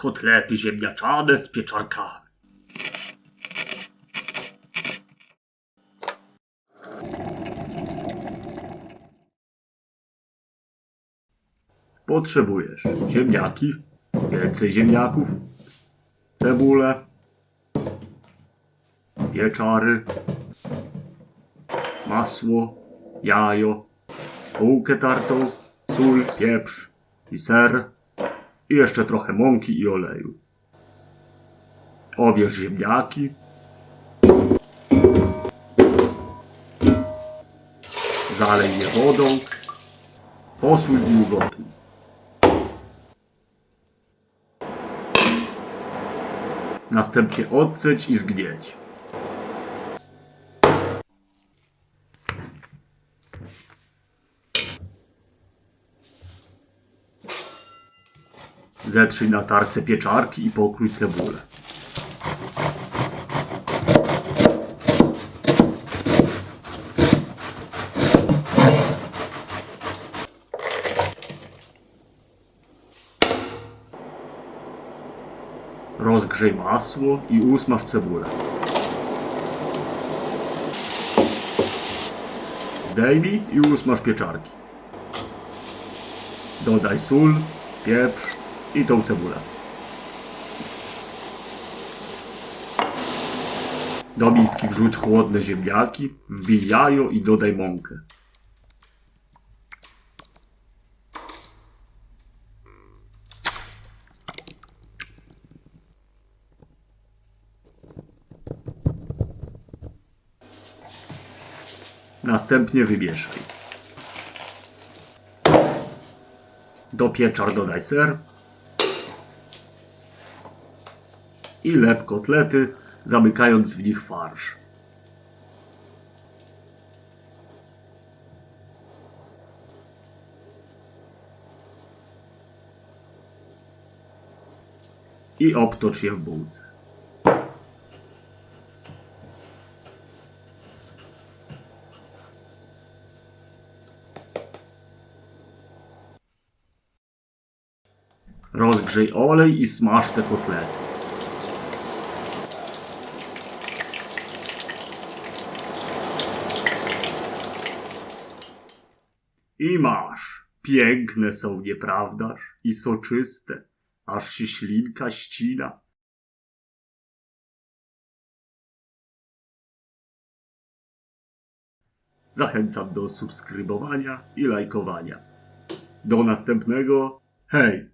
Kotlety ziemniaczane z pieczarkami. Potrzebujesz ziemniaki, więcej ziemniaków, cebulę, pieczary, masło, jajo, bułkę tartą, sól, pieprz i ser i jeszcze trochę mąki i oleju. Obierz ziemniaki. Zalej je wodą. Posól i ugotuj. Następnie odceć i zgnieć. Zetrzyj na tarce pieczarki i pokrój cebulę. Rozgrzej masło i usmaż cebulę. Zdejmij i usmaż pieczarki. Dodaj sól, pieprz i tą cebulę. Do miski wrzuć chłodne ziemniaki, wbij jajo i dodaj mąkę. Następnie wymieszaj. Do pieczar dodaj ser i lep kotlety, zamykając w nich farsz. I obtocz je w bułce. Rozgrzej olej i smaż te kotlety. I masz. Piękne są, nieprawdaż? I soczyste, aż się ślinka ścina. Zachęcam do subskrybowania i lajkowania. Do następnego. Hej!